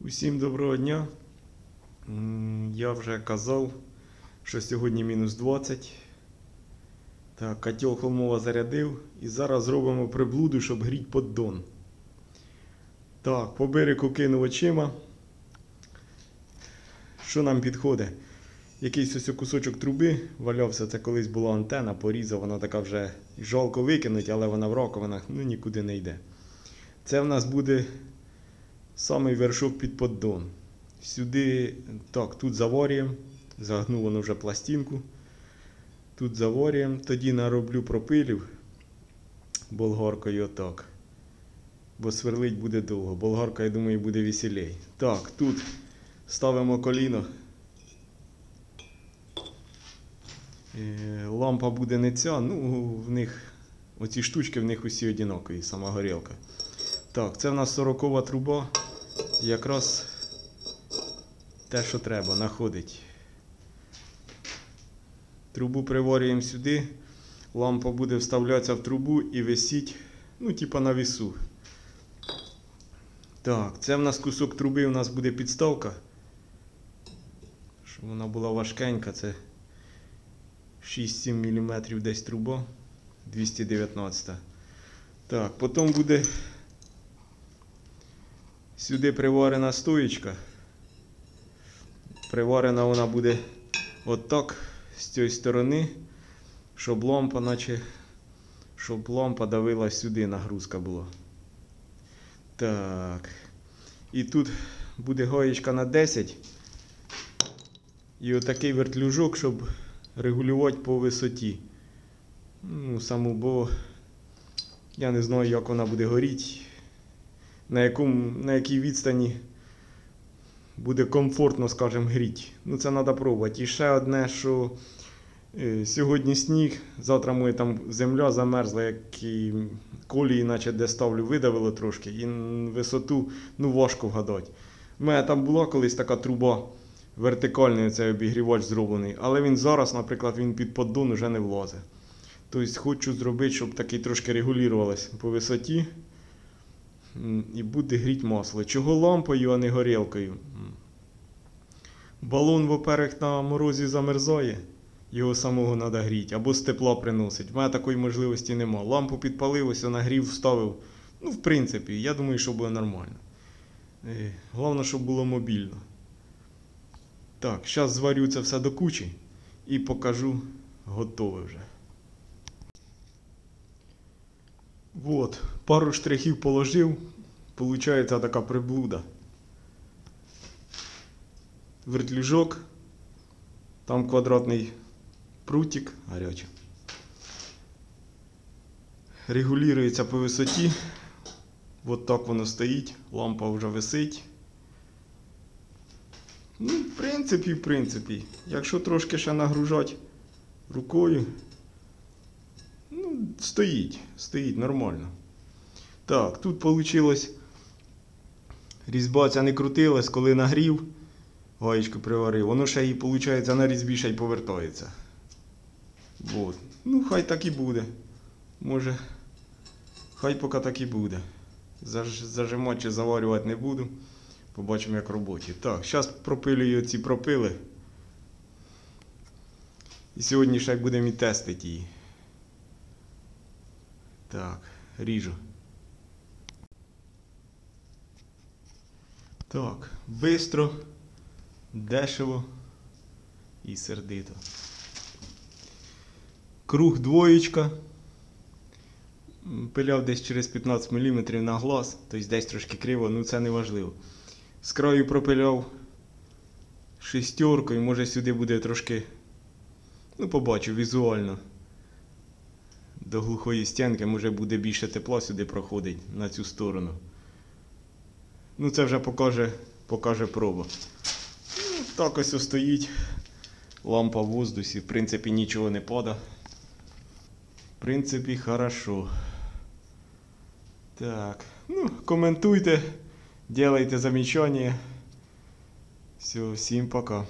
Усім доброго дня. Я вже казав, що сьогодні мінус 20. Так, котел холмова зарядив. І зараз зробимо приблуду, щоб гріть поддон. Так, по берегу кинув очима. Що нам підходить? Якийсь ось кусочок труби валявся, це колись була антена, порізав, вона така вже жалко викинуть, але вона в раковинах ну, нікуди не йде. Це в нас буде самий вершок під поддон. Сюди, так, тут заварюємо, загнув воно вже пластинку. Тут заварюємо, тоді нароблю пропилів болгаркою отак. Бо сверлить буде довго. Болгарка, я думаю, буде веселей. Так, тут ставимо коліно. Е, Лампа буде не ця, ну в них оці штучки в них усі однакові, сама горілка. Так, це в нас 40 труба. Якраз те, що треба, находить. Трубу приварюємо сюди. Лампа буде вставлятися в трубу і висіть, ну, типа на вісу. Так, це в нас кусок труби, у нас буде підставка. Щоб вона була важкенька, це 6-7 мм десь труба. 219. Так, потім буде Сюди приварена стоєчка. Приварена вона буде отак з цієї сторони, щоб лампа, наче, щоб лампа давила сюди, нагрузка була. Так. І тут буде гаєчка на 10. І отакий вертлюжок, щоб регулювати по висоті. Ну, саму, бо я не знаю, як вона буде горіти на, якому, на якій відстані буде комфортно, скажімо, гріти. Ну, це треба пробувати. І ще одне, що е, сьогодні сніг, завтра моя там земля замерзла, як і колії, наче де ставлю, видавило трошки, і висоту ну, важко вгадати. У мене там була колись така труба. Вертикальний цей обігрівач зроблений, але він зараз, наприклад, він під поддон вже не влазить. Тобто хочу зробити, щоб такий трошки регулювалося по висоті. І буде гріти масло. Чого лампою, а не горілкою? Балон, во-первых, на морозі замерзає, його самого треба гріти, або з тепла приносить. У мене такої можливості нема. Лампу підпалив, ось нагрів, вставив. Ну, в принципі, я думаю, що буде нормально. Е, Головне, щоб було мобільно. Так, зараз зварю це все до кучі і покажу готове вже. Вот, пару штрихів положив, получається така приблуда. Вертлюжок, там квадратний прутик гарячий. Регулюється по висоті. Вот так воно стоїть, лампа вже висить. Ну, в принципі, в принципі, якщо трошки ще нагружати рукою, Ну, стоїть, стоїть нормально. Так, тут вийшло. Різьба ця не крутилась, коли нагрів, гаєчку приварив, воно ще і, виходить, на різьбі ще й повертається. Вот. Ну, хай так і буде. Може, хай поки так і буде. Заж, зажимати чи заварювати не буду. Побачимо, як в роботі. Так, зараз пропилюю ці пропили. І сьогодні ще будемо і тестити її. Так, ріжу. Так, бистро, дешево і сердито. Круг двоєчка. Пиляв десь через 15 мм на глаз, тобто десь трошки криво, ну це не важливо. З краю пропиляв шестеркою, може сюди буде трошки, ну побачу візуально до глухої стінки, може буде більше тепла сюди проходить на цю сторону. Ну це вже покаже, покаже проба. Ну, так ось стоїть. Лампа в воздусі, в принципі, нічого не пада. В принципі, хорошо. Так, ну, коментуйте, делайте замічання. Все, всім пока.